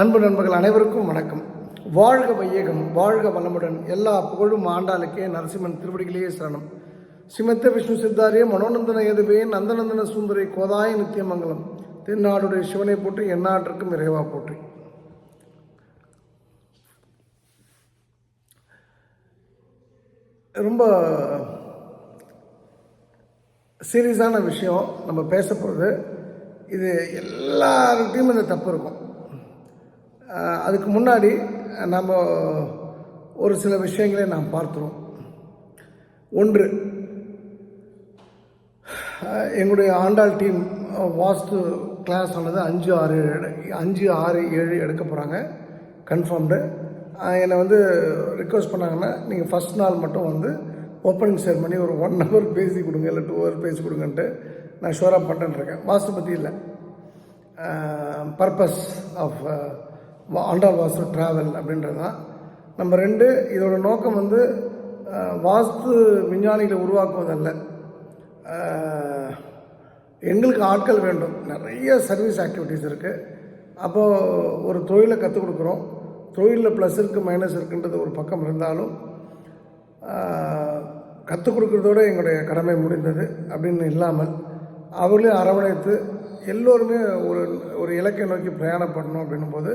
அன்பு நண்பர்கள் அனைவருக்கும் வணக்கம். வாழ்க வையகம் வாழ்க வளமுடன். எல்லா புகழும் ஆண்டாளுக்கே நரசிம்மன் திருவடிகளே சரணம். சிமத்த விஷ்ணு சித்தாரிய மனோநந்தன எதுவே நந்தநந்தன சுந்தரி கோதாய நித்தியமங்கலம். தென்னாடுடைய சிவனை போற்றி எந்நாட்டிற்கும் இறைவா போற்றி. ரொம்ப சீரியஸான விஷயம் நம்ம பேச போகிறது இது எல்லார்கிட்டையும் இந்த தப்பு இருக்கும். அதுக்கு முன்னாடி நம்ம ஒரு சில விஷயங்களை நாம் பார்த்துருவோம். ஒன்று எங்களுடைய ஆண்டாள் டீம் வாஸ்து கிளாஸ் ஆனது அஞ்சு ஆறு அஞ்சு ஆறு ஏழு எடுக்க போகிறாங்க கன்ஃபார்ம்டு என்னை வந்து ரிக்வஸ்ட் பண்ணாங்கன்னா நீங்கள் ஃபஸ்ட் நாள் மட்டும் வந்து ஓப்பனிங் செரமனி ஒரு ஒன் ஹவர் பேசி கொடுங்க இல்லை டூ ஹவர் பேசி கொடுங்கன்ட்டு நான் ஷோராக பண்ணிட்டுருக்கேன் வாஸ்து பற்றி இல்லை. Purpose of Andal vastu travel அப்படின்றது தான் நம்ம ரெண்டு இதோட நோக்கம் வந்து வாஸ்து விஞ்ஞானிகளை உருவாக்குவதல்ல. எங்களுக்கு ஆட்கள் வேண்டும். நிறைய சர்வீஸ் ஆக்டிவிட்டீஸ் இருக்குது அப்போது ஒரு தொழிலை கற்றுக் கொடுக்குறோம். தொழிலில் ப்ளஸ் இருக்குது மைனஸ் இருக்குன்றது ஒரு பக்கம் இருந்தாலும் கற்றுக் கொடுக்குறதோட எங்களுடைய கடமை முடிந்தது அப்படின்னு இல்லாமல் அவர்களையும் அரவணைத்து எல்லோருமே ஒரு ஒரு இலக்கை நோக்கி பிரயாணம் பண்ணணும் அப்படின்னும் போது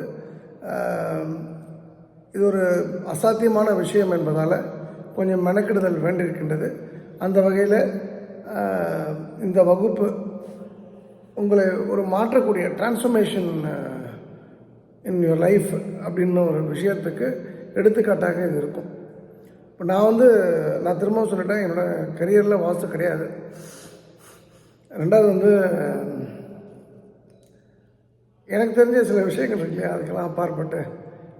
இது ஒரு அசாத்தியமான விஷயம் என்பதால் கொஞ்சம் மெனக்கிடுதல் வேண்டியிருக்கின்றது. அந்த வகையில் இந்த வகுப்பு உங்களை ஒரு மாற்றக்கூடிய டிரான்ஸ்ஃபர்மேஷன் இன் யுவர் லைஃப் அப்படின்னு ஒரு விஷயத்துக்கு எடுத்துக்காட்டாக இது இருக்கும். இப்போ நான் வந்து நான் திரும்பவும் சொல்லிட்டேன் என்னோடய கரியரில் வாஸ்து கிடையாது. ரெண்டாவது வந்து எனக்கு தெரிஞ்ச சில விஷயங்கள் இருக்கு. அதுக்கெல்லாம் அப்பாற்பட்டு.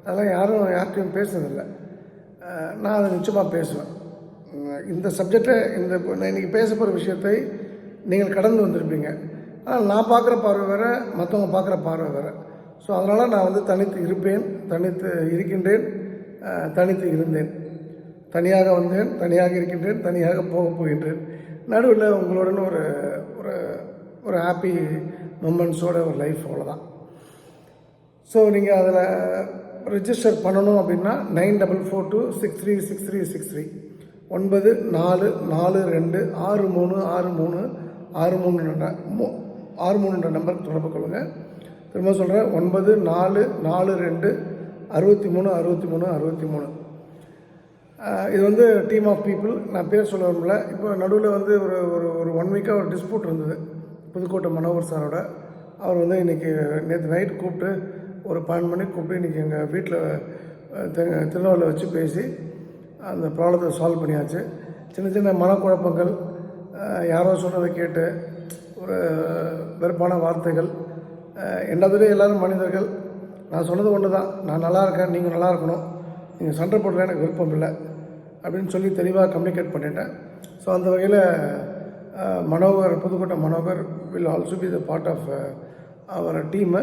அதெல்லாம் யாரும் யார்கிட்டையும் பேசுனதில்லை. நான் அதை நிச்சயமாக பேசுவேன். இந்த சப்ஜெக்டை இந்த நான் இன்றைக்கி பேச போகிற விஷயத்தை நீங்கள் கடந்து வந்திருப்பீங்க. ஆனால் நான் பார்க்குற பார்வை வேறு மற்றவங்க பார்க்குற பார்வை வேறு. ஸோ அதனால் நான் வந்து தனித்து இருப்பேன் தனித்து இருக்கின்றேன் தனித்து இருந்தேன். தனியாக வந்தேன் தனியாக இருக்கின்றேன் தனியாக போக போகின்றேன். நடுவில் உங்களுடன் ஒரு ஒரு ஒரு ஹாப்பி மூமெண்ட்ஸோட ஒரு லைஃப் அவ்வளோதான் ஸோ நீங்கள் அதில் ரிஜிஸ்டர் பண்ணணும் அப்படின்னா nine double four two six three six three six three ஒன்பது நாலு நாலு ரெண்டு ஆறு மூணு ஆறு மூணு ஆறு மூணு மூ- ஆறு மூணுன்ற நம்பருக்கு தொடர்பு கொள்ளுங்கள் திரும்ப சொல்கிறேன் ஒன்பது நாலு நாலு ரெண்டு அறுபத்தி மூணு அறுபத்தி மூணு அறுபத்தி மூணு. இது வந்து டீம் ஆஃப் பீப்புள் நான் பேர் சொல்ல விரும்பல. இப்போ நடுவில் வந்து ஒரு ஒரு ஒரு ஒன் வீக்காக ஒரு டிஸ்பியூட் இருந்தது. புதுக்கோட்டை மனோகர் சாரோட. அவர் வந்து இன்றைக்கி நேற்று நைட் கூப்பிட்டு ஒரு பன்னெண்டு மணிக்கு கூப்பிட்டு இன்றைக்கி எங்கள் வீட்டில் திருநெல்வேலியில் வச்சு பேசி அந்த ப்ராப்ளத்தை சால்வ் பண்ணியாச்சு. சின்ன சின்ன மனக்குழப்பங்கள் யாரோ சொன்னதை கேட்டு ஒரு வெறுப்பான வார்த்தைகள் என்னதுலே எல்லோரும் மனிதர்கள் நான் சொன்னது ஒன்று தான் நான் நல்லா இருக்கேன் நீங்கள் நல்லா இருக்கணும். நீங்கள் சண்டை போடுற எனக்கு விருப்பம் இல்லை. அப்படின்னு சொல்லி தெளிவாக கம்யூனிகேட் பண்ணிட்டேன். ஸோ அந்த வகையில் Manohar Pudukkottai Manohar will also be the part of our team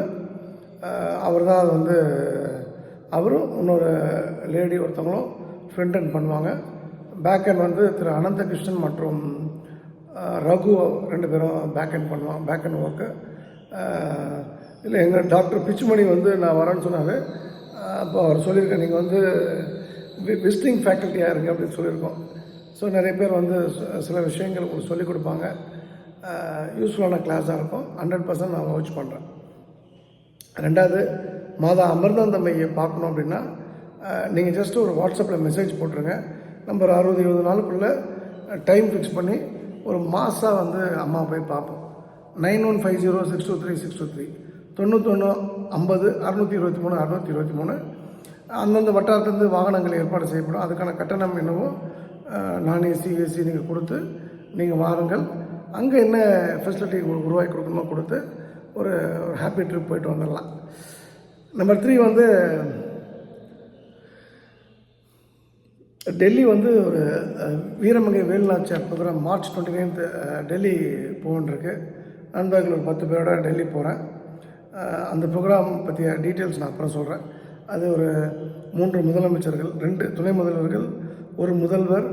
அவர் தான் அது வந்து அவரும் இன்னொரு லேடி ஒருத்தவங்களும் ஃப்ரண்ட் அண்ட் பண்ணுவாங்க. பேக் அண்ட் வந்து திரு அனந்தகிருஷ்ணன் மற்றும் ரகு ரெண்டு பேரும் பேக் அண்ட் பண்ணுவாங்க பேக் அண்ட் ஒர்க்கு இல்லை எங்கள் டாக்டர் பிச்சுமணி வந்து நான் வரேன்னு சொன்னார். அப்போ அவர் சொல்லியிருக்கேன் நீங்கள் வந்து விசிட்டிங் ஃபேக்கல்ட்டியாக இருங்க அப்படின்னு சொல்லியிருக்கோம். ஸோ நிறைய பேர் வந்து சில விஷயங்கள் உங்களுக்கு சொல்லிக் கொடுப்பாங்க. யூஸ்ஃபுல்லான கிளாஸாக இருக்கும். ஹண்ட்ரட் பர்சன்ட் நான் வவுச் பண்ணுறேன் ரெண்டாவது மாதா அமிர்தாந்தம்மையை பார்க்கணும் அப்படின்னா நீங்கள் ஜஸ்ட் ஒரு வாட்ஸ்அப்பில் மெசேஜ் போட்டுருங்க. நம்ம ஒரு அறுபது இருபது நாளுக்குள்ளே டைம் ஃபிக்ஸ் பண்ணி ஒரு மாதம் வந்து அம்மா போய் பார்ப்போம். Nine one five zero six two three six two three. தொண்ணூத்தொன்று ஐம்பது அறுநூற்றி இருபத்தி மூணு அறுநூற்றி இருபத்தி மூணு. அந்தந்த வட்டாரத்துலேருந்து வாகனங்கள் ஏற்பாடு செய்யப்படும். அதுக்கான கட்டணம் என்னவோ நான் ஏசி ஏசி நீங்கள் கொடுத்து நீங்கள் வாருங்கள். அங்கே என்ன ஃபெசிலிட்டி உங்களுக்கு உருவாக்கி கொடுக்கணுமோ கொடுத்து ஒரு ஒரு ஹாப்பி ட்ரிப் போயிட்டு வந்துடலாம். நம்பர் த்ரீ வந்து டெல்லி வந்து ஒரு வீரமங்கை Velunachiyar programme March twenty ninth Delhi போகணுருக்கு நண்பர்கள் ஒரு பத்து பேரோட டெல்லி போகிறேன் அந்த ப்ரோக்ராம் பற்றிய டீட்டெயில்ஸ் நான் அப்புறம் சொல்கிறேன் அது ஒரு மூன்று முதலமைச்சர்கள் ரெண்டு துணை முதல்வர்கள் ஒரு முதல்வர்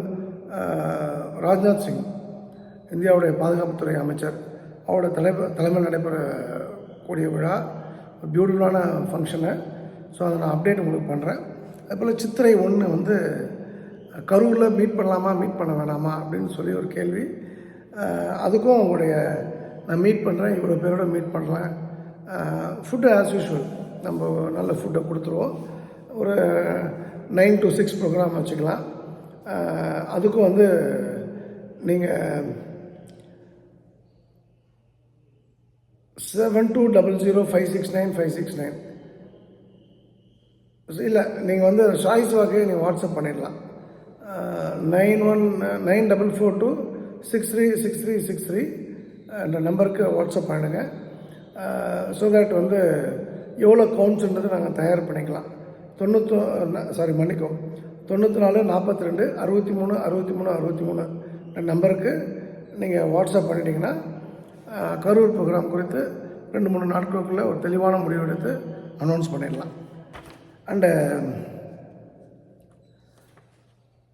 ராஜ்நாத் சிங் இந்தியாவுடைய பாதுகாப்புத்துறை அமைச்சர். அவரோட தலைமை தலைமையில் நடைபெறக்கூடிய விழா பியூட்டிஃபுல்லான ஃபங்க்ஷனு ஸோ அதை நான் அப்டேட் உங்களுக்கு பண்ணுறேன் அதுபோல் சித்திரை ஒன்று வந்து கரூரில் மீட் பண்ணலாமா மீட் பண்ண வேணாமா அப்படின்னு சொல்லி ஒரு கேள்வி. அதுக்கும் உங்களுடைய நான் மீட் பண்ணுறேன் இவ்வளோ பேரோட மீட் பண்ணுறேன் ஃபுட்டு ஆஸ் யூஷுவல் நம்ம நல்ல ஃபுட்டை கொடுத்துருவோம். ஒரு நைன் டு சிக்ஸ் ப்ரோக்ராம் வச்சுக்கலாம். அதுக்கும் வந்து நீங்கள் seven two double zero five six nine five six nine இல்லை நீங்கள் வந்து சாய்ஸ் வாக்கே நீங்கள் வாட்ஸ்அப் பண்ணிடலாம். Nine one nine double four two six three six three six three இந்த நம்பருக்கு வாட்ஸ்அப் பண்ணுங்க. ஸோ தட் வந்து எவ்வளோ கவுண்ட்ஸுன்றது நாங்கள் தயார் பண்ணிக்கலாம். தொண்ணூத்தோ சாரி மன்னிக்கும் தொண்ணூற்றி நாலு நாற்பத்தி ரெண்டு அறுபத்தி மூணு அறுபத்தி மூணு அறுபத்தி மூணு நம்பருக்கு நீங்கள் வாட்ஸ்அப் பண்ணிட்டீங்கன்னா கரூர் ப்ரோக்ராம் குறித்து ரெண்டு மூணு நாட்களுக்குள்ளே ஒரு தெளிவான முடிவு எடுத்து அனௌன்ஸ் பண்ணிடலாம் அண்டு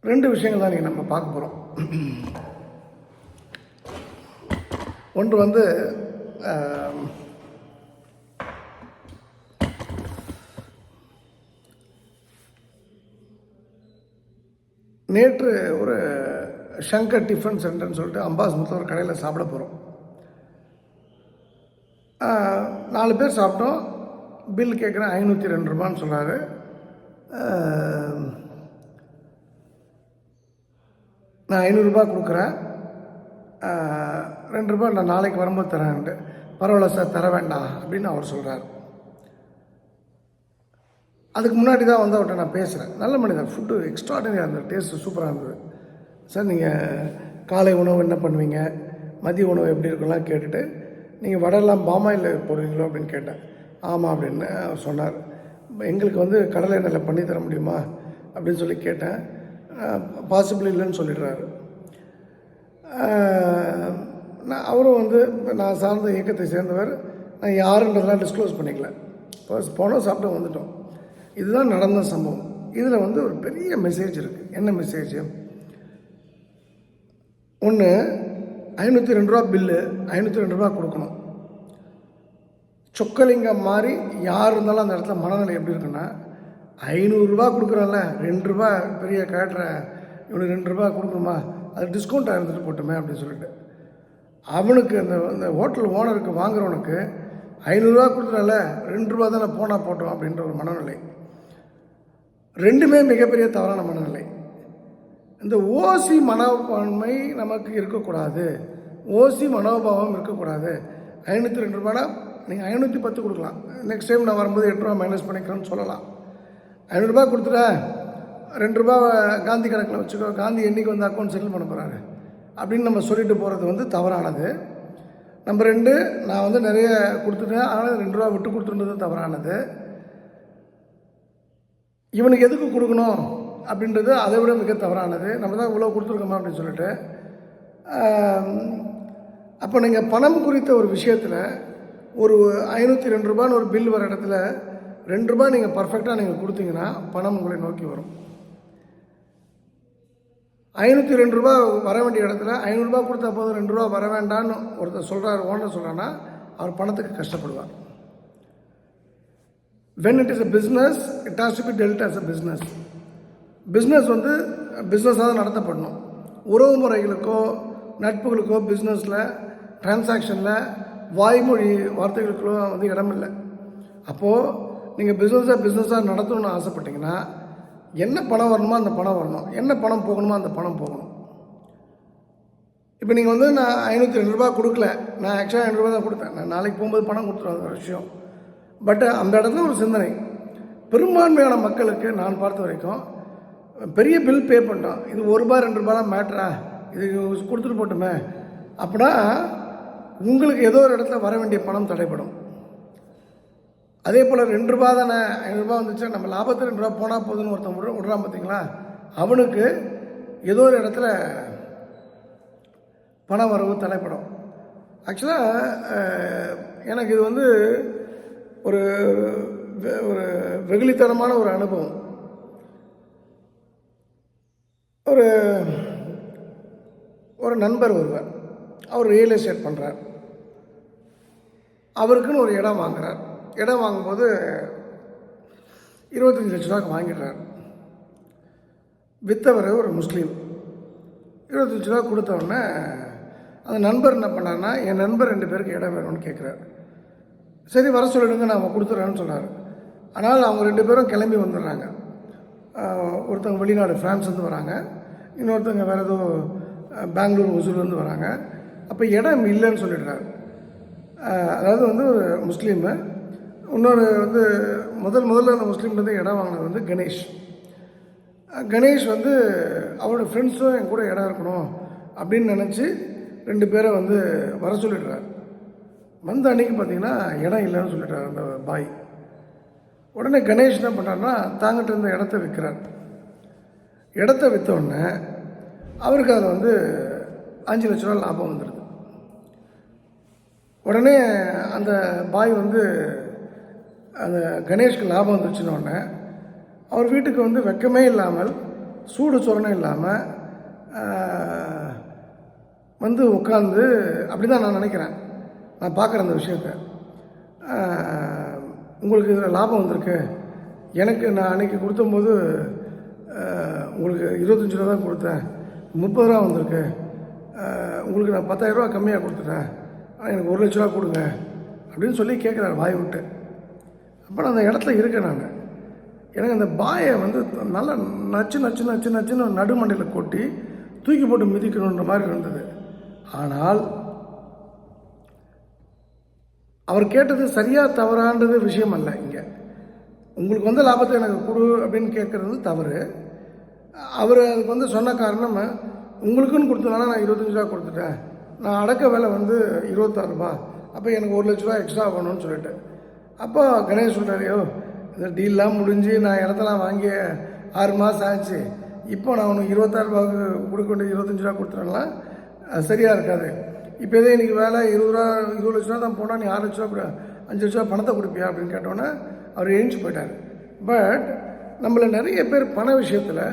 ரெண்டு விஷயங்கள் தான் நீங்கள் நம்ம பார்க்க போகிறோம் ஒன்று வந்து நேற்று ஒரு சங்கர் டிஃபன் சென்டர்னு சொல்லிட்டு அம்பாஸ் முத்தில் ஒரு கடையில் சாப்பிட போகிறோம் நாலு பேர் சாப்பிட்டோம். பில் கேட்குறேன் ஐநூற்றி ரெண்டு ரூபான்னு சொன்னார். நான் ஐநூறுரூபா கொடுக்குறேன். ரெண்டு ரூபா நான் நாளைக்கு வரும்போது தரேன்ட்டு. பரவாயில்ல சார் தர வேண்டாம் அப்படின்னு அவர் சொல்கிறார் அதுக்கு முன்னாடி தான் வந்து அவர்கிட்ட நான் பேசுகிறேன் நல்ல மனிதன் ஃபுட்டு எக்ஸ்ட்ராடனரியாக இருந்தது டேஸ்ட்டு சூப்பராக இருந்தது. சார் நீங்கள் காலை உணவு என்ன பண்ணுவீங்க? மதிய உணவு எப்படி இருக்குலாம் கேட்டுட்டு நீங்கள் வடையெல்லாம் பாமாயில் போடுவீங்களோ அப்படின்னு கேட்டேன். ஆமாம் அப்படின்னு அவர் சொன்னார். எங்களுக்கு வந்து கடலை எண்ணெயில் பண்ணி தர முடியுமா அப்படின்னு சொல்லி கேட்டேன். பாசிபிள் இல்லைன்னு சொல்லிடுறாரு. நான் அவரும் வந்து நான் சார்ந்த இயக்கத்தை சேர்ந்தவர். நான் யாருன்றதெல்லாம் டிஸ்க்ளோஸ் பண்ணிக்கல. ஃபர்ஸ்ட் போனோம் சாப்பிட்டு வந்துட்டோம். இதுதான் நடந்த சம்பவம். இதில் வந்து ஒரு பெரிய மெசேஜ் இருக்குது என்ன மெசேஜ் ஒன்று ஐநூற்றி ரெண்டு ரூபா பில்லு ஐநூற்றி ரெண்டு ரூபா கொடுக்கணும். சொக்கலிங்கம் மாதிரி யார் இருந்தாலும் அந்த இடத்துல மனநிலை எப்படி இருக்குன்னா ஐநூறுரூவா கொடுக்குறோம்ல ரெண்டு ரூபா பெரிய கேட்டுற இவனுக்கு ரெண்டு ரூபா கொடுக்கணுமா? அது டிஸ்கவுண்ட் இருந்துட்டு போட்டுமே அப்படின்னு சொல்லிட்டு. அவனுக்கு அந்த அந்த ஹோட்டல் ஓனருக்கு வாங்குறவனுக்கு ஐநூறுரூவா கொடுக்குறல ரெண்டு ரூபா தானே போனால் போட்டோம் அப்படின்ற ஒரு மனநிலை. ரெண்டுமே மிகப்பெரிய தவறான மனநிலை. இந்த ஓசி மனப்பான்மை நமக்கு இருக்கக்கூடாது. ஓசி மனோபாவம் இருக்கக்கூடாது. ஐநூற்றி ரெண்டு ரூபானா நீங்கள் ஐநூற்றி பத்து கொடுக்கலாம். நெக்ஸ்ட் டைம் நான் வரும்போது எட்டு ரூபா மைனஸ் பண்ணிக்கிறேன்னு சொல்லலாம். ஐநூறுரூபா கொடுத்துட்ட ரெண்டு ரூபா காந்தி கணக்கில் வச்சுக்கோ. காந்தி என்றைக்கு வந்து அக்கௌண்ட் செட்டில் பண்ண போகிறாரு அப்படின்னு நம்ம சொல்லிட்டு போகிறது வந்து தவறானது. நம்பர் ரெண்டு நான் வந்து நிறைய கொடுத்துட்டேன். ஆனால் ரெண்டு ரூபா விட்டு கொடுத்துருந்தது தவறானது. இவனுக்கு எதுக்கு கொடுக்கணும்? அப்படின்றது அதை விட மிக தவறானது. நம்ம தான் இவ்வளோ கொடுத்துருக்கோமா அப்படின்னு சொல்லிட்டு அப்போ நீங்கள் பணம் குறித்த ஒரு விஷயத்தில் ஒரு ஐநூற்றி ரெண்டு ரூபான்னு ஒரு பில் வர இடத்துல ரெண்டு ரூபாய் நீங்கள் பர்ஃபெக்டாக நீங்கள் கொடுத்தீங்கன்னா பணம் உங்களை நோக்கி வரும். ஐநூற்றி ரெண்டு ரூபா வர வேண்டிய இடத்துல ஐநூறுரூபா கொடுத்தா போதும் ரெண்டு ரூபா வர வேண்டான்னு ஒருத்தர் சொல்கிறார் ஓனர் சொல்கிறான்னா அவர் பணத்துக்கு கஷ்டப்படுவார். When it is a business it has to be dealt as a business business வந்து பிஸ்னஸாக தான் நடத்தப்படணும். உறவு முறைகளுக்கோ நட்புகளுக்கோ பிஸ்னஸில் டிரான்சாக்ஷனில் வாய்மொழி வார்த்தைகளுக்கோ வந்து இடமில்லை. அப்போது நீங்கள் பிஸ்னஸை பிஸ்னஸாக நடத்தணும்னு ஆசைப்பட்டீங்கன்னா என்ன பணம் வரணுமோ அந்த பணம் வரணும். என்ன பணம் போகணுமோ அந்த பணம் போகணும். இப்போ நீங்கள் வந்து நான் ஐநூற்றி ரெண்டு ரூபா கொடுக்கல. நான் ஆக்சுவலாக ஐநூறுரூவா தான் கொடுத்தேன். நான் நாளைக்கு போகும்போது பணம் கொடுத்துருவேன் அந்த ஒரு விஷயம். பட் அந்த இடத்துல ஒரு சிந்தனை. பெரும்பான்மையான மக்களுக்கு நான் பார்த்த வரைக்கும் பெரிய பில் பே பண்ணிட்டோம் இது ஒரு ரூபாய் ரெண்டு ரூபாய்லாம் மேட்ரா இது கொடுத்துட்டு போட்டுமே. அப்படின்னா உங்களுக்கு ஏதோ ஒரு இடத்துல வர வேண்டிய பணம் தடைப்படும் அதே போல் ரெண்டு ரூபா தானே? ஐநூறுரூபா வந்துச்சு நம்ம லாபத்தில் ரெண்டு ரூபா போனால் போதுன்னு ஒருத்தன் விட விட்றான் பார்த்தீங்களா அவனுக்கு ஏதோ ஒரு இடத்துல பண வரவு தலைப்படும் ஆக்சுவலாக எனக்கு இது வந்து ஒரு வெ- ஒரு வெகுளித்தனமான ஒரு அனுபவம். ஒரு ஒரு நண்பர் ஒருவர் அவர் ரியல் எஸ்டேட் பண்ணுறார் அவருக்குன்னு ஒரு இடம் வாங்குகிறார் இடம் வாங்கும்போது இருபத்தஞ்சி லட்ச ரூபாய்க்கு வாங்கிடுறாரு. வித்தவர் ஒரு முஸ்லீம். இருபத்தஞ்சி ரூபா கொடுத்த உடனே அந்த நண்பர் என்ன பண்ணாருன்னா என் நண்பர் ரெண்டு பேருக்கு இடம் வேணும்னு கேட்குறாரு. சரி வர சொல்லிடுங்க நான் கொடுத்துட்றேன்னு சொன்னார். ஆனால் அவங்க ரெண்டு பேரும் கிளம்பி வந்துடுறாங்க. ஒருத்தவங்க வெளிநாடு ஃப்ரான்ஸ்லேருந்து வராங்க. இன்னொருத்தவங்க வேறு ஏதோ பெங்களூர் ஒசூர்லேருந்து வராங்க. அப்போ இடம் இல்லைன்னு சொல்லிடுறாரு. அதாவது வந்து ஒரு முஸ்லீமு இன்னொரு வந்து முதல் முதல்ல அந்த முஸ்லீம்லேருந்து இடம் வாங்கினது வந்து கணேஷ். கணேஷ் வந்து அவரோட ஃப்ரெண்ட்ஸும் என் கூட இடம் இருக்கணும் அப்படின்னு நினச்சி ரெண்டு பேரை வந்து வர சொல்லிடுறார். வந்த அன்னைக்கு பார்த்தீங்கன்னா இடம் இல்லைன்னு சொல்லிட்டார் அந்த பாய். உடனே கணேஷ் என்ன பண்ணுறாருன்னா தாங்கிட்ட இருந்த இடத்த விற்கிறார். இடத்த விற்ற உடனே அவருக்கு அதில் வந்து அஞ்சு லட்ச ரூபா லாபம் வந்துடுது உடனே அந்த பாய் வந்து அந்த கணேஷ்க்கு லாபம் வந்துச்சுன்ன அவர் வீட்டுக்கு வந்து வெக்கமே இல்லாமல் சூடு சொரணம் இல்லாமல் வந்து உட்காந்து அப்படி தான் நான் நினைக்கிறேன். நான் பார்க்குறேன் அந்த விஷயத்தை. உங்களுக்கு இதில் லாபம் வந்திருக்கு. எனக்கு நான் அன்னைக்கு கொடுத்தம்போது உங்களுக்கு இருபத்தஞ்சி ரூபா தான் கொடுத்தேன். முப்பது ரூபா வந்திருக்கு. உங்களுக்கு நான் பத்தாயிரரூபா கம்மியாக கொடுத்துட்டேன். ஆனால் எனக்கு ஒரு லட்ச ரூபா கொடுங்க. அப்படின்னு சொல்லி கேட்குறாரு வாய் விட்டு. அப்போ நான் அந்த இடத்துல இருக்கேன் நான். எனக்கு அந்த பாயை வந்து நல்லா நச்சு நச்சு நச்சு நச்சுன்னு நடுமண்டையில் கொட்டி தூக்கி போட்டு மிதிக்கணுன்ற மாதிரி இருந்தது. ஆனால் அவர் கேட்டது சரியா தவறான்றது விஷயம் அல்ல இங்கே. உங்களுக்கு வந்து லாபத்தை எனக்கு கொடு அப்படின்னு கேட்குறது தவறு. அவர் அதுக்கு வந்து சொன்ன காரணம் உங்களுக்குன்னு கொடுத்தனால நான் இருபத்தஞ்சி ரூபா கொடுத்துட்டேன். நான் அடக்க விலை வந்து இருபத்தாறு ரூபா. அப்போ எனக்கு ஒரு லட்ச ரூபா எக்ஸ்ட்ரா ஆகணும்னு சொல்லிட்டு. அப்போ கணேஷ் சொல்கிறாரையோ இந்த டீல்லாம் முடிஞ்சு நான் இடத்தெல்லாம் வாங்கி ஆறு மாதம் ஆச்சு. இப்போ நான் உனக்கு இருபத்தாறு ரூபாவுக்கு கொடுக்க வேண்டிய இருபத்தஞ்சி ரூபா கொடுத்துறேன்னா அது சரியாக இருக்காது. இப்போ எதே இன்றைக்கி வேலை இருபது ரூபா இருபது லட்ச ரூபா தான் போனால் நீ ஆறு லட்ச ரூபா அஞ்சு லட்ச ரூபா பணத்தை கொடுப்பியா அப்படின்னு கேட்டோன்னே அவர் எழுந்து போயிட்டார். பட் நம்மளை நிறைய பேர் பண விஷயத்தில்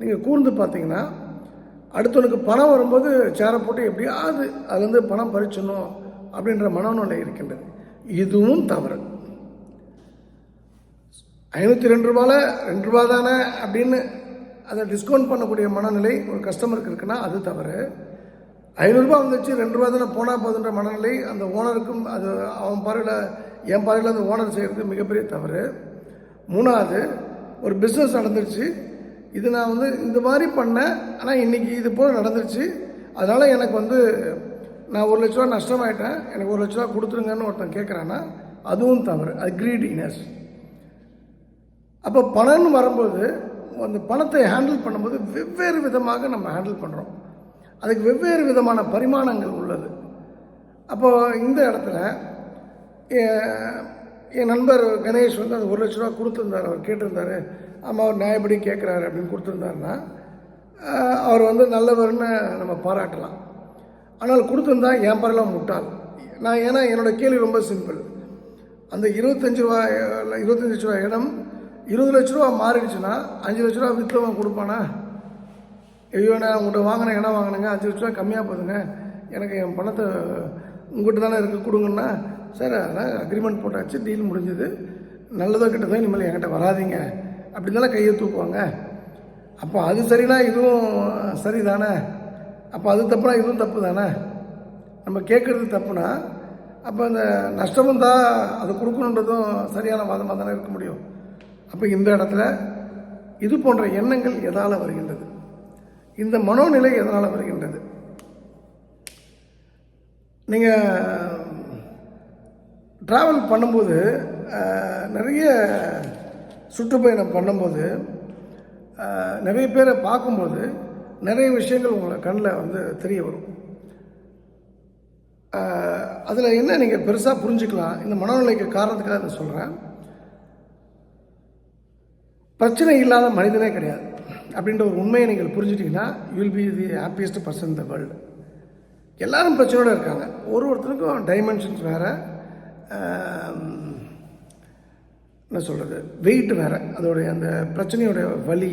நீங்கள் கூர்ந்து பார்த்தீங்கன்னா அடுத்தவனுக்கு பணம் வரும்போது சேரை போட்டு எப்படியாவது அதுலேருந்து பணம் பறிச்சிடணும் அப்படின்ற மனநிலை இருக்கின்றது. இதுவும் தவறு. ஐநூற்றி ரெண்டு ரூபாயில் ரெண்டு ரூபா தானே அப்படின்னு அதை டிஸ்கவுண்ட் பண்ணக்கூடிய மனநிலை ஒரு கஸ்டமருக்கு இருக்குன்னா அது தவறு. ஐநூறுரூபா வந்துச்சு ரெண்டு ரூபா தானே போனால் போதுன்ற மனநிலை. அந்த ஓனருக்கும் அது அவன் பார்வையில் என் பார்வையில் அந்த ஓனர் செய்கிறது மிகப்பெரிய தவறு. மூணாவது ஒரு பிஸ்னஸ் நடந்துருச்சு. இது நான் வந்து இந்த மாதிரி பண்ணேன் ஆனால் இன்றைக்கி இது போல் நடந்துருச்சு. அதனால் எனக்கு வந்து நான் ஒரு லட்ச ரூபா நஷ்டமாயிட்டேன். எனக்கு ஒரு லட்ச ரூபா கொடுத்துருங்கன்னு ஒருத்தன் கேட்குறான்னா அதுவும் தவறு. அது கிரீடினஸ் அப்போ பணம்னு வரும்போது அந்த பணத்தை ஹேண்டில் பண்ணும்போது வெவ்வேறு விதமாக நம்ம ஹேண்டில் பண்ணுறோம் அதுக்கு வெவ்வேறு விதமான பரிமாணங்கள் உள்ளது. அப்போது இந்த இடத்துல என் என் நண்பர் கணேஷ் வந்து அந்த ஒரு லட்ச ரூபா கொடுத்துருந்தார். அவர் கேட்டிருந்தாரு ஆமாம் அவர் நியாயப்படி கேட்குறாரு அப்படின்னு கொடுத்துருந்தாருன்னா அவர் வந்து நல்லவர்னு நம்ம பாராட்டலாம். ஆனால் கொடுத்துருந்தா என் பரலாம் முட்டாள். நான் ஏன்னா என்னோட கேள்வி ரொம்ப சிம்பிள். அந்த இருபத்தஞ்சி ரூபா இருபத்தஞ்சி லட்ச ரூபா இடம் இருபது லட்ச ரூபா மாறிடுச்சுன்னா அஞ்சு லட்ச ரூபா விற்றவன் கொடுப்பானா? ஐயோ நான் உங்கள்கிட்ட வாங்கின இடம் வாங்கினேங்க? அஞ்சு லட்ச ரூபா கம்மியாக போகுதுங்க எனக்கு என் பணத்தை உங்கள்கிட்ட தானே இருக்குது கொடுங்கன்னா சார் அதான் அக்ரிமெண்ட் போட்டாச்சு டீல் முடிஞ்சது. நல்லதோ கெட்டதோ இனிமேல் என்கிட்ட வராதீங்க. அப்படி தானே கையை தூக்குவாங்க. அப்போ அது சரினா இதுவும் சரி தானே அப்போ அது தப்புனா இதுவும் தப்பு தானே நம்ம கேட்குறது தப்புனா அப்போ அந்த நஷ்டமும் தான் அது கொடுக்கணுன்றதும் சரியான வாதமாக தானே இருக்க முடியும். அப்போ இந்த இடத்துல இது போன்ற எண்ணங்கள் எதால் வருகின்றது? இந்த மனோநிலை எதனால் வருகின்றது? நீங்கள் ட்ராவல் பண்ணும்போது நிறைய சுற்றுப்பயணம் பண்ணும்போது நிறைய பேரை பார்க்கும்போது நிறைய விஷயங்கள் உங்களை கண்ணில் வந்து தெரிய வரும். அதில் என்ன நீங்கள் பெருசாக புரிஞ்சுக்கலாம்? இந்த மனநிலைக்கு காரணத்துக்காக நான் சொல்கிறேன் பிரச்சனை இல்லாத மனிதனே கிடையாது. அப்படின்ற ஒரு உண்மையை நீங்கள் புரிஞ்சுட்டீங்கன்னா you will be the happiest person the world எல்லாரும் பிரச்சனையோடு இருக்காங்க. ஒரு ஒருத்தருக்கும் டைமென்ஷன்ஸ் வேறு என்ன சொல்கிறது வெயிட் வேறு. அதோடைய அந்த பிரச்சனையோடைய வலி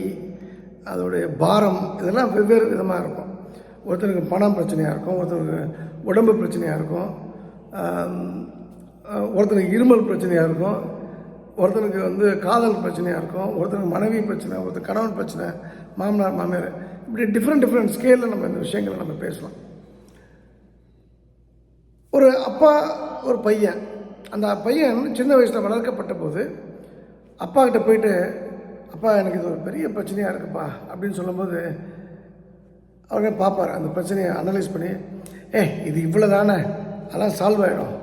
அதோடைய பாரம் இதெல்லாம் வெவ்வேறு விதமாக இருக்கும். ஒருத்தருக்கு பணம் பிரச்சனையாக இருக்கும் ஒருத்தருக்கு உடம்பு பிரச்சனையாக இருக்கும் ஒருத்தருக்கு ஒருத்தனுக்கு இருமல் பிரச்சனையாக இருக்கும் ஒருத்தனுக்கு வந்து காதல் பிரச்சனையாக இருக்கும் ஒருத்தனுக்கு மனைவி பிரச்சனை ஒருத்தர் கணவன் பிரச்சனை மாமனார் மாமியார் இப்படி டிஃப்ரெண்ட் டிஃப்ரெண்ட் ஸ்கேலில் நம்ம இந்த விஷயங்களை நம்ம பேசலாம். ஒரு அப்பா ஒரு பையன். அந்த பையன் சின்ன வயசில் வளர்க்கப்பட்ட போது அப்பா கிட்ட போயிட்டு அப்பா எனக்கு இது ஒரு பெரிய பிரச்சனையாக இருக்குப்பா அப்படின்னு சொல்லும்போது அவரே பார்ப்பார் அந்த பிரச்சனையை அனலைஸ் பண்ணி ஏ இது இவ்வளோ தானே அதெல்லாம் சால்வ் ஆகிடும்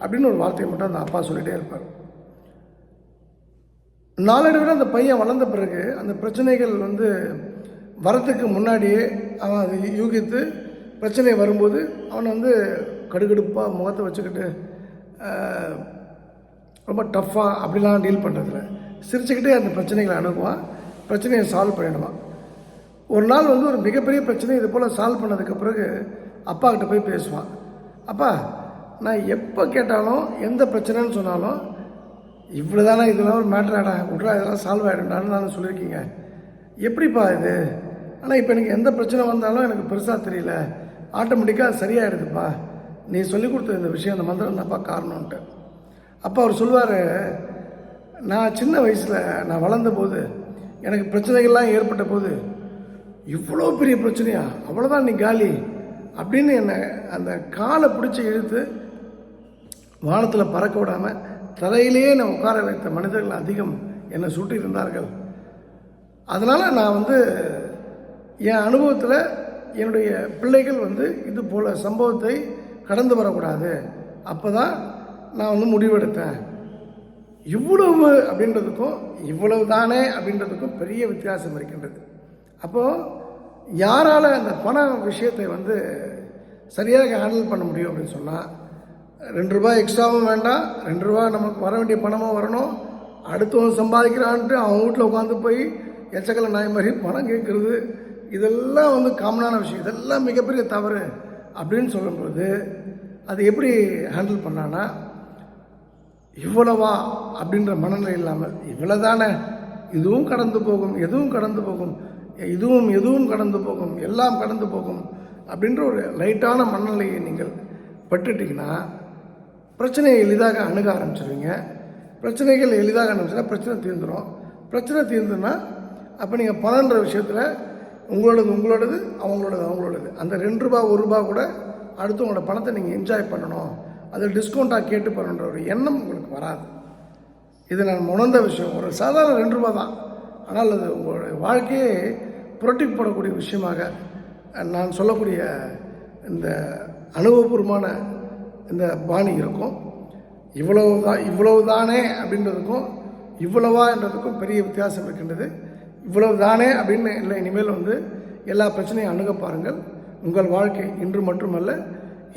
அப்படின்னு ஒரு வார்த்தையை மட்டும் அந்த அப்பா சொல்லிகிட்டே இருப்பார். நாளடைவில் அந்த பையன் வளர்ந்த பிறகு அந்த பிரச்சனைகள் வந்து வரத்துக்கு முன்னாடியே அவன் அதை யூகித்து பிரச்சனை வரும்போது அவனை வந்து கடுகடுப்பாக முகத்தை வச்சுக்கிட்டு ரொம்ப டஃப்பாக அப்படிலாம் டீல் பண்ணுறதில்ல சிரிச்சுக்கிட்டே அந்த பிரச்சனைகளை அணுகுவான். பிரச்சனையை சால்வ் பண்ணிடுவான். ஒரு நாள் வந்து ஒரு மிகப்பெரிய பிரச்சனை இது போல் சால்வ் பண்ணதுக்கு பிறகு அப்பா கிட்டே போய் பேசுவான். அப்பா நான் எப்போ கேட்டாலும் எந்த பிரச்சனைன்னு சொன்னாலும் இவ்வளோ தானே இதெல்லாம் ஒரு மேட்ராடா விட்றா இதெல்லாம் சால்வ் ஆகிடும்டான்னு தானே சொல்லியிருக்கீங்க. எப்படிப்பா இது? ஆனால் இப்போ எனக்கு எந்த பிரச்சனை வந்தாலும் எனக்கு பெருசாக தெரியல. ஆட்டோமேட்டிக்காக சரியாயிடுதுப்பா. நீ சொல்லிக் கொடுத்த இந்த விஷயம் அந்த மந்திரம் தான்ப்பா காரணம்ன்ட்டு. அப்போ அவர் சொல்லுவார் நான் சின்ன வயசில் நான் வளர்ந்த போது எனக்கு பிரச்சனைகள்லாம் ஏற்பட்ட போது இவ்வளோ பெரிய பிரச்சனையா? அவ்வளோதான் நீ காலி? அப்படின்னு என்னை அந்த காலை பிடிச்சி இழுத்து வானத்தில் பறக்க விடாமல் தலையிலேயே நான் உட்கார வைத்த மனிதர்கள் அதிகம் என்னை சுட்டி இருந்தார்கள் அதனால் நான் வந்து என் அனுபவத்தில் என்னுடைய பிள்ளைகள் வந்து இது போல் சம்பவத்தை கடந்து வரக்கூடாது. அப்போ தான் நான் வந்து முடிவெடுத்தேன். இவ்வளவு அப்படின்றதுக்கும் இவ்வளவு தானே அப்படின்றதுக்கும் பெரிய வித்தியாசம் இருக்கின்றது. அப்போது யாரால் அந்த பண விஷயத்தை வந்து சரியாக ஹேண்டில் பண்ண முடியும் அப்படின்னு சொன்னால் ரெண்டு ரூபாய் எக்ஸ்ட்ராவும் வேண்டாம். ரெண்டு ரூபா நமக்கு வர வேண்டிய பணமும் வரணும். அடுத்தவன் சம்பாதிக்கிறான்ட்டு அவன் வீட்டில் உட்காந்து போய் எச்சக்கலை நாய் மாதிரி பணம் கேட்குறது. இதெல்லாம் வந்து காமனான விஷயம். இதெல்லாம் மிகப்பெரிய தவறு அப்படின்னு சொல்லும்போது அது எப்படி ஹேண்டில் பண்ணான்னா இவ்வளவா அப்படின்ற மனநிலை இல்லாமல் இவ்வளோதானே இதுவும் கடந்து போகும் எதுவும் கடந்து போகும் இதுவும் எதுவும் கடந்து போகும் எல்லாம் கடந்து போகும் அப்படின்ற ஒரு லைட்டான மனநிலையை நீங்கள் பட்டுட்டீங்கன்னா பிரச்சனையை எளிதாக அணுக ஆரம்பிச்சிருவீங்க. பிரச்சனைகள் எளிதாக ஆரம்பிச்சுன்னா பிரச்சனை தீர்ந்துடும் பிரச்சனை தீர்ந்துன்னா அப்போ நீங்கள் பணன்ற விஷயத்தில் உங்களோடது உங்களோடது அவங்களோடது அவங்களோடது. அந்த ரெண்டு ரூபா ஒரு ரூபா கூட அடுத்தவங்களோட பணத்தை நீங்கள் என்ஜாய் பண்ணணும். அதில் டிஸ்கவுண்ட்டாக கேட்டு பண்ணணுன்ற ஒரு எண்ணம் உங்களுக்கு வராது. இது நான் உணர்ந்த விஷயம். ஒரு சாதாரண ரெண்டு ரூபா தான். ஆனால் அது உங்களுடைய வாழ்க்கையே புரட்டி போடக்கூடிய விஷயமாக நான் சொல்லக்கூடிய இந்த அனுபவபூர்வமான இந்த பாணி இருக்கும். இவ்வளவு தான் இவ்வளவு தானே அப்படின்றதுக்கும் இவ்வளவா என்றதுக்கும் பெரிய வித்தியாசம் இருக்கின்றது. இவ்வளவு தானே அப்படின்னு இல்லை இனிமேல் வந்து எல்லா பிரச்சனையும் அணுக பாருங்கள். உங்கள் வாழ்க்கை இன்று மட்டுமல்ல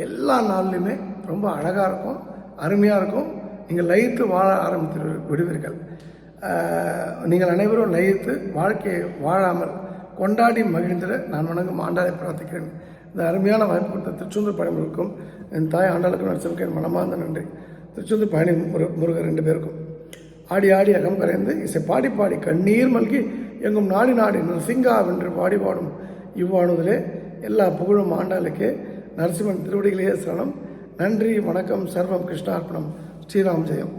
எல்லா நாள்லையுமே ரொம்ப அழகாக இருக்கும் அருமையாக இருக்கும். நீங்கள் லயித்து வாழ ஆரம்பித்து விடுவீர்கள். நீங்கள் அனைவரும் லயித்து வாழ்க்கையை வாழாமல் கொண்டாடி மகிழ்ந்திட நான் வணங்கும் ஆண்டாளை பிரார்த்திக்கிறேன். இந்த அருமையான வாய்ப்பு கொடுத்த திருச்செந்தூர் இருக்கும் என் தாய் ஆண்டாளுக்கும் நடிச்சவருக்கு என் மனமார்ந்த நன்றி. திருச்செந்தூர் பயணி முரு முருகர் ரெண்டு பேருக்கும். ஆடி ஆடி அகம் கரைந்து இசை பாடி பாடி கண்ணீர் மல்கி எங்கும் நாடி நாடி நரசிங்கா வென்று பாடி பாடும் இவ்வாணுதலே எல்லா புகழும் ஆண்டாளுக்கே. நரசிம்மன் திருவடிகளே சரணம். நன்றி வணக்கம் சர்வம் கிருஷ்ணார்ப்பணம். ஸ்ரீராம் ஜெயம்.